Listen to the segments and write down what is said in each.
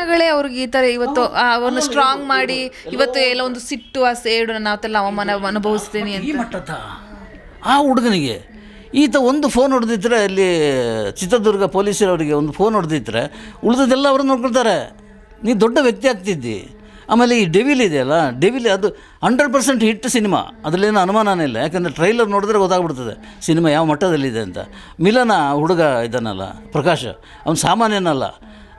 ಅವಮಾನಗಳೇ ಅವ್ರಿಗೆ ಈ ತರ ಇವತ್ತು ಒಂದು ಸ್ಟ್ರಾಂಗ್ ಮಾಡಿ ಇವತ್ತು ಎಲ್ಲ ಒಂದು ಸಿಟ್ಟು ಆ ಸೇಡು ನಾನು ಅವತ್ತೆಲ್ಲ ಅವಮಾನ ಅನುಭವಿಸ್ತೇನೆ ಈ ಅಂತ. ಮಟ್ಟದ ಆ ಹುಡುಗನಿಗೆ ಈತ ಒಂದು ಫೋನ್ ಹೊಡೆದಿದ್ರೆ ಅಲ್ಲಿ ಚಿತ್ರದುರ್ಗ ಪೊಲೀಸರವರಿಗೆ ಒಂದು ಫೋನ್ ಹೊಡೆದಿದ್ರೆ ಉಳಿದದೆಲ್ಲ ಅವರು ನೋಡ್ಕೊಳ್ತಾರೆ. ನೀ ದೊಡ್ಡ ವ್ಯಕ್ತಿ ಆಗ್ತಿದ್ದಿ. ಆಮೇಲೆ ಈ ಡೆವಿಲ್ ಇದೆಯಲ್ಲ ಡೆವಿಲ್ ಅದು ಹಂಡ್ರೆಡ್ ಪರ್ಸೆಂಟ್ ಹಿಟ್ ಸಿನಿಮಾ ಅದರಲ್ಲೇನು ಅನುಮಾನನೇ ಇಲ್ಲ. ಯಾಕಂದರೆ ಟ್ರೈಲರ್ ನೋಡಿದ್ರೆ ಗೊತ್ತಾಗ್ಬಿಡ್ತದೆ ಸಿನಿಮಾ ಯಾವ ಮಟ್ಟದಲ್ಲಿದೆ ಅಂತ. ಮಿಲನ ಹುಡುಗ ಇದನ್ನಲ್ಲ ಪ್ರಕಾಶ್ ಅವನು ಸಾಮಾನ್ಯನಲ್ಲ.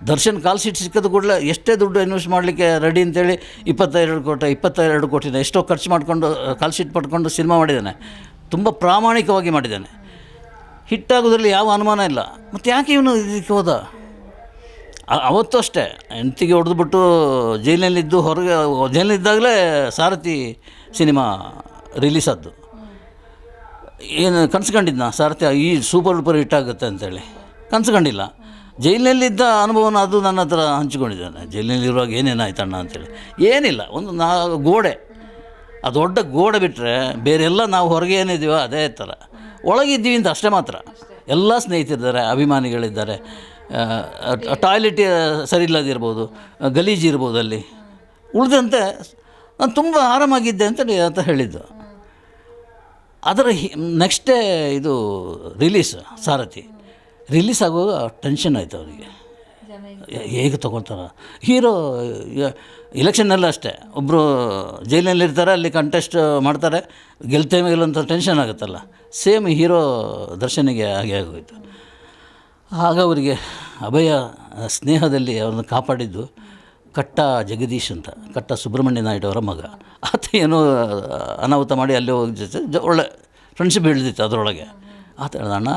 ದರ್ಶನ್ ಕಾಲ್ ಶೀಟ್ ಸಿಕ್ಕದ ಕೂಡಲೇ ಎಷ್ಟೇ ದುಡ್ಡು ಇನ್ವೆಸ್ಟ್ ಮಾಡಲಿಕ್ಕೆ ರೆಡಿ ಅಂತೇಳಿ ಇಪ್ಪತ್ತೆರಡು ಕೋಟಿ ಇಪ್ಪತ್ತೆರಡು ಕೋಟಿನ ಎಷ್ಟೋ ಖರ್ಚು ಮಾಡಿಕೊಂಡು ಕಾಲ್ ಶೀಟ್ ಪಡ್ಕೊಂಡು ಸಿನಿಮಾ ಮಾಡಿದ್ದಾನೆ. ತುಂಬ ಪ್ರಾಮಾಣಿಕವಾಗಿ ಮಾಡಿದ್ದಾನೆ. ಹಿಟ್ಟಾಗೋದ್ರಲ್ಲಿ ಯಾವ ಅನುಮಾನ ಇಲ್ಲ. ಮತ್ತು ಯಾಕೆ ಇವನು ಇದಕ್ಕೆ ಹೋದ? ಅವತ್ತು ಅಷ್ಟೇ. ಹೆಂಡತಿಗೆ ಹೊಡೆದ್ಬಿಟ್ಟು ಜೈಲಿನಲ್ಲಿದ್ದು ಹೊರಗೆ, ಜೈಲಿನಲ್ಲಿದ್ದಾಗಲೇ ಸಾರಥಿ ಸಿನಿಮಾ ರಿಲೀಸ್ ಆದ್ದು ಏನು ಕನ್ಸ್ಕೊಂಡಿದ್ನ ಸಾರಥಿ? ಈ ಸೂಪರ್ ಡೂಪರ್ ಹಿಟ್ ಆಗುತ್ತೆ ಅಂತೇಳಿ. ಕನ್ಸ್ಕೊಂಡಿಲ್ಲ ಜೈಲಿನಲ್ಲಿದ್ದ ಅನುಭವನ ಅದು ನನ್ನ ಹತ್ರ ಹಂಚಿಕೊಂಡಿದ್ದಾನೆ. ಜೈಲಿನಲ್ಲಿರುವಾಗ ಏನೇನಾಯ್ತು ಅಣ್ಣ ಅಂತೇಳಿ. ಏನಿಲ್ಲ, ಒಂದು ನಾ ಗೋಡೆ. ಆ ದೊಡ್ಡ ಗೋಡೆ ಬಿಟ್ಟರೆ ಬೇರೆಲ್ಲ ನಾವು ಹೊರಗೆ ಏನಿದ್ದೀವೋ ಅದೇ ಥರ. ಒಳಗಿದ್ದೀವಿ ಅಂತ ಅಷ್ಟೇ ಮಾತ್ರ. ಎಲ್ಲ ಸ್ನೇಹಿತರಿದ್ದಾರೆ, ಅಭಿಮಾನಿಗಳಿದ್ದಾರೆ. ಟಾಯ್ಲೆಟ್ ಸರಿ ಇಲ್ಲದಿರ್ಬೋದು ಗಲೀಜು ಇರ್ಬೋದು ಅಲ್ಲಿ. ಉಳಿದಂತೆ ನಾನು ತುಂಬ ಆರಾಮಾಗಿದ್ದೆ ಅಂತೇಳಿ ಅಂತ ಹೇಳಿದ್ದು. ಅದರ ನೆಕ್ಸ್ಟ್ ಡೇ ಇದು ರಿಲೀಸ್, ಸಾರಥಿ. ರಿಲೀಸ್ ಆಗುವಾಗ ಟೆನ್ಷನ್ ಆಯಿತು ಅವರಿಗೆ. ಹೇಗೆ ತೊಗೊಳ್ತಾರ. ಹೀರೋ ಇಲೆಕ್ಷನ್ನೆಲ್ಲ ಅಷ್ಟೇ. ಒಬ್ಬರು ಜೈಲಿನಲ್ಲಿರ್ತಾರೆ ಅಲ್ಲಿ ಕಂಟೆಸ್ಟ್ ಮಾಡ್ತಾರೆ ಗೆಲ್ತೇ ಇಲ್ಲ ಅಂತ ಟೆನ್ಷನ್ ಆಗುತ್ತಲ್ಲ. ಸೇಮ್ ಹೀರೋ ದರ್ಶನಿಗೆ ಹಾಗೆ ಆಗೋಯ್ತು. ಆಗ ಅವರಿಗೆ ಅಭಯ ಸ್ನೇಹದಲ್ಲಿ ಅವ್ರನ್ನ ಕಾಪಾಡಿದ್ದು ಕಟ್ಟ ಜಗದೀಶ್ ಅಂತ ಕಟ್ಟ ಸುಬ್ರಹ್ಮಣ್ಯ ನಾಯ್ಡು ಅವರ ಮಗ. ಆತ ಏನೋ ಅನಾಹುತ ಮಾಡಿ ಅಲ್ಲಿ ಹೋಗಿ ಜೊತೆ ಒಳ್ಳೆ ಫ್ರೆಂಡ್ಶಿಪ್ ಬೆಳೆದಿತ್ತು ಅದರೊಳಗೆ. ಆತ ಹೇಳ್ದ, ಅಣ್ಣ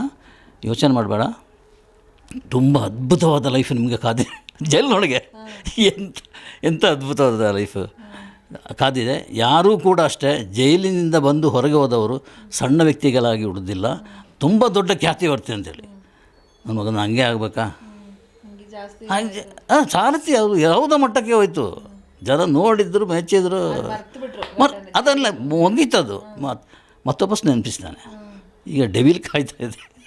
ಯೋಚನೆ ಮಾಡಬೇಡ. ತುಂಬ ಅದ್ಭುತವಾದ ಲೈಫ್ ನಿಮಗೆ ಕಾದಿದೆ ಜೈಲಿನೊಳಗೆ ಎಂಥ ಎಂಥ ಅದ್ಭುತವಾದ ಲೈಫ್ ಕಾದಿದೆ ಯಾರೂ ಕೂಡ ಅಷ್ಟೇ ಜೈಲಿನಿಂದ ಬಂದು ಹೊರಗೆ ಹೋದವರು ಸಣ್ಣ ವ್ಯಕ್ತಿಗಳಾಗಿ ಉಳಿದಿಲ್ಲ. ತುಂಬ ದೊಡ್ಡ ಖ್ಯಾತಿ ಬರ್ತೀನಿ ಅಂತೇಳಿ. ನನ್ನ ಮಗನ ಹಂಗೆ ಆಗಬೇಕಾ? ಹಾಗೆ, ಹಾಂ, ಸಾರಥಿ ಅವರು ಯಾವುದೋ ಮಟ್ಟಕ್ಕೆ ಹೋಯ್ತು. ಜನ ನೋಡಿದ್ರು, ಮೆಚ್ಚಿದ್ರು. ಮತ್ತು ಅದಲ್ಲ ಮುಗೀತದು. ಮತ್ತು ಮತ್ತೊಬ್ಬಸ್ ನೆನಪಿಸ್ತಾನೆ ಈಗ ಡೆವಿಲ್ ಕಾಯ್ತಾ ಇದೆ.